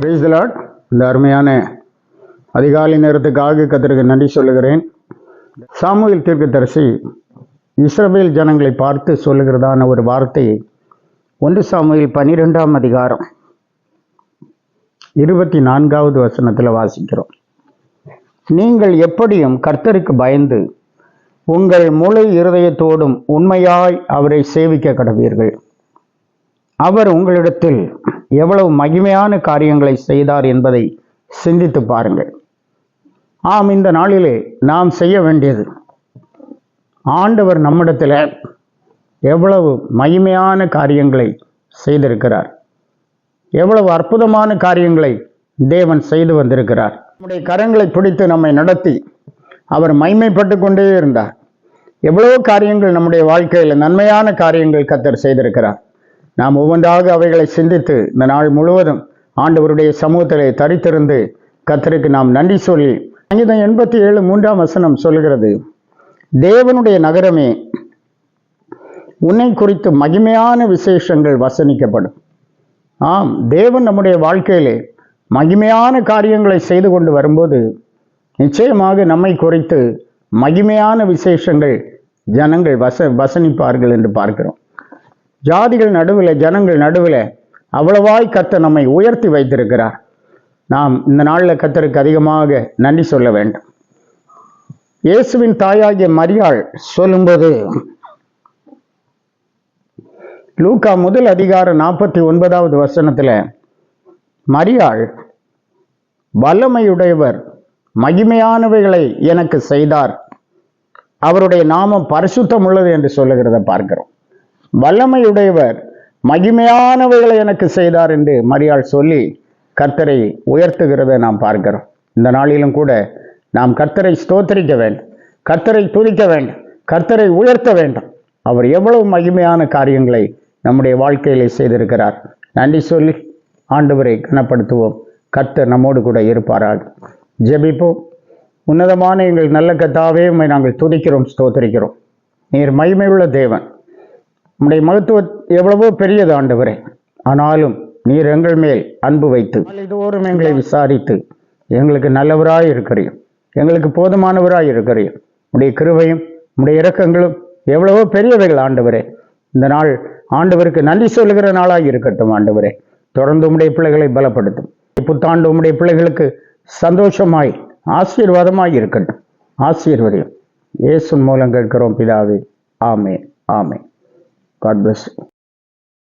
Price Lord இந்த அருமையான அதிகாலை நேரத்துக்காக கத்திற்கு நன்றி சொல்லுகிறேன். சாமுவேல் தீர்க்கதரிசி இஸ்ரவேல் ஜனங்களை பார்த்து சொல்லுகிறதான ஒரு வார்த்தையை ஒன்று சாமுவேல் பன்னிரெண்டாம் அதிகாரம் இருபத்தி நான்காவது வசனத்தில் வாசிக்கிறோம். நீங்கள் எப்படியும் கர்த்தருக்கு பயந்து உங்கள் முழு இருதயத்தோடும் உண்மையாய் அவரை சேவிக்க கடவீர்கள். அவர் உங்களிடத்தில் எவ்வளவு மகிமையான காரியங்களை செய்தார் என்பதை சிந்தித்து பாருங்கள். ஆம் இந்த நாளிலே நாம் செய்ய வேண்டியது ஆண்டவர் நம்மிடத்தில் எவ்வளவு மகிமையான காரியங்களை செய்திருக்கிறார். எவ்வளவு அற்புதமான காரியங்களை தேவன் செய்து வந்திருக்கிறார். நம்முடைய கரங்களை பிடித்து நம்மை நடத்தி அவர் மைமைப்பட்டு கொண்டே இருந்தார். எவ்வளவோ காரியங்கள் நம்முடைய வாழ்க்கையில் நன்மையான காரியங்கள் கத்தர் செய்திருக்கிறார். நாம் ஒவ்வொன்றாக அவைகளை சிந்தித்து இந்த நாள் முழுவதும் ஆண்டவருடைய சமூகத்திலே தரித்திருந்து கத்தருக்கு நாம் நன்றி சொல்லி சங்கீதம் எண்பத்தி ஏழு மூன்றாம் வசனம் சொல்கிறது தேவனுடைய நகரமே உன்னை குறித்து மகிமையான விசேஷங்கள் வசனிக்கப்படும். ஆம் தேவன் நம்முடைய வாழ்க்கையிலே மகிமையான காரியங்களை செய்து கொண்டு வரும்போது நிச்சயமாக நம்மை குறித்து மகிமையான விசேஷங்கள் ஜனங்கள் வச வசனிப்பார்கள் என்று பார்க்கிறோம். ஜாதிகள் நடுவில் ஜனங்கள் நடுவில் அவ்வளவாய் கத்த நம்மை உயர்த்தி வைத்திருக்கிறார். நாம் இந்த நாளில் கத்தருக்கு அதிகமாக நன்றி சொல்ல வேண்டும். இயேசுவின் தாயாகிய மரியாள் சொல்லும்போது லூக்கா முதல் அதிகாரம் நாற்பத்தி ஒன்பதாவது வசனத்தில் மரியாள் வல்லமையுடையவர் மகிமையானவைகளை எனக்கு செய்தார். அவருடைய நாமம் பரிசுத்தம் உள்ளது என்று சொல்லுகிறத பார்க்கிறோம். வல்லமையுடையவர் மகிமையானவைகளை எனக்கு செய்தார் என்று மரியாள் சொல்லி கர்த்தரை உயர்த்துகிறத நாம் பார்க்கிறோம். இந்த நாளிலும் கூட நாம் கர்த்தரை ஸ்தோத்தரிக்க வேண்டும் கர்த்தரை துதிக்க வேண்டும் கர்த்தரை உயர்த்த வேண்டும். அவர் எவ்வளவு மகிமையான காரியங்களை நம்முடைய வாழ்க்கையிலே செய்திருக்கிறார். நன்றி சொல்லி ஆண்டவரை கனப்படுத்துவோம். கர்த்தர் நம்மோடு கூட இருப்பாராக. ஜெபிப்போம். உன்னதமான எங்கள் நல்ல கத்தாவே உண்மை நாங்கள் துதிக்கிறோம் ஸ்தோத்தரிக்கிறோம். நீர் மகிமையுள்ள தேவன். உம்முடைய மகத்துவம் எவ்வளவோ பெரியது ஆண்டவரே. ஆனாலும் நீர் எங்கள் மேல் அன்பு வைத்து நாளிதோறும் எங்களை விசாரித்து எங்களுக்கு நல்லவராய் இருக்கிறீர். எங்களுக்கு போதுமானவராய் இருக்கிறீர். உடைய கிருபையும் உடைய இரக்கங்களும் எவ்வளவோ பெரியவைகள் ஆண்டவரே. இந்த நாள் ஆண்டவருக்கு நன்றி சொல்லுகிற நாளாக இருக்கட்டும் ஆண்டவரே. தொடர்ந்து உம்முடைய பிள்ளைகளை பலப்படுத்தும். புத்தாண்டு உம்முடைய பிள்ளைகளுக்கு சந்தோஷமாய் ஆசீர்வாதமாய் இருக்கட்டும். ஆசீர்வதியும். இயேசு மூலம் கேட்கிறோம் பிதாவே. ஆமே ஆமே God bless you.